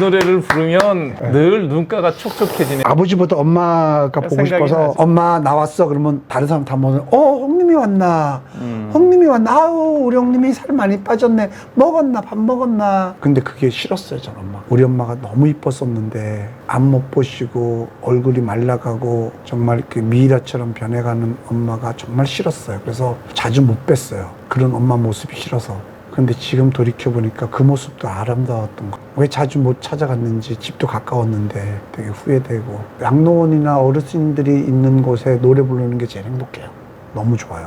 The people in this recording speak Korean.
노래를 부르면 늘 눈가가 촉촉해지네. 아버지보다 엄마가 보고 생각이 싶어서 나지. 엄마 나왔어. 그러면 다른 사람 다 보면 어 형님이 왔나? 음. 형님이 왔나? 아우 우리 형님이 살 많이 빠졌네. 먹었나? 밥 먹었나? 근데 그게 싫었어요 전 엄마. 우리 엄마가 너무 이뻤었는데 안 못 보시고 얼굴이 말라가고 정말 그 미이라처럼 변해가는 엄마가 정말 싫었어요. 그래서 자주 못 뵀어요. 그런 엄마 모습이 싫어서 근데 지금 돌이켜보니까 그 모습도 아름다웠던 거. 왜 자주 못 찾아갔는지 집도 가까웠는데 되게 후회되고. 양로원이나 어르신들이 있는 곳에 노래 부르는 게 제일 행복해요. 너무 좋아요.